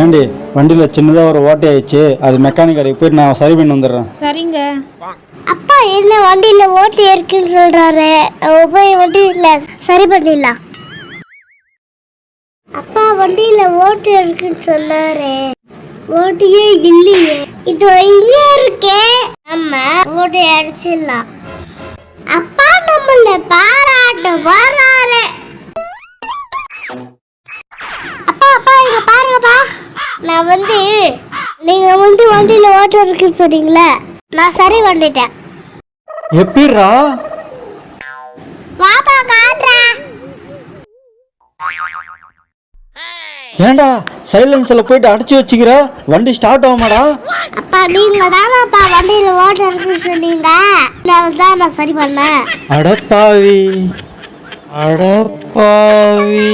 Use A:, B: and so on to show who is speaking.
A: ஏண்டி வண்டியில் சின்னதாக ஒரு ஓட்டை ஆயிடுச்சு. அது மெக்கானிக் கடைக்கு போயிட்டு நான் சரி பண்ணி வந்துடுறேன்.
B: சரிங்க.
C: அப்பா என்ன வண்டியில ஓட்டு இருக்குன்னு சொல்றாரு. அவ போய் வண்டியில சரி பண்ணிடலாம். அப்பா வண்டியில ஓட்டு இருக்குன்னு சொன்னாரு. ஓட்டியே இல்லையே. இது இங்கே இருக்கே. நம்ம ஓட்டு அடிச்சிடலாம். அப்பா நம்மள பாராட்ட வராரு. அப்பா அப்பா இங்க பாருங்கப்பா. நான் வந்து நீங்க வந்து வண்டியில ஓட்டு இருக்குன்னு சொன்னீங்களே நான் சரி பண்ணிட்டேன்.
A: எப்படிரா
C: வாப்பா காட்டுறேன்
A: ஏன்டா சைலன்ஸில் போயிட்டு அடைச்சி வச்சுக்கிற? வண்டி ஸ்டார்ட் ஆகுமாடா?
C: அப்பா நீங்க தானப்பா வண்டியில ஓட்ட இருக்குன்னு சொன்னீங்க. அதனால தான் நான் சரி பண்ணேன்.
A: அடப்பாவி. அடப்பாவி.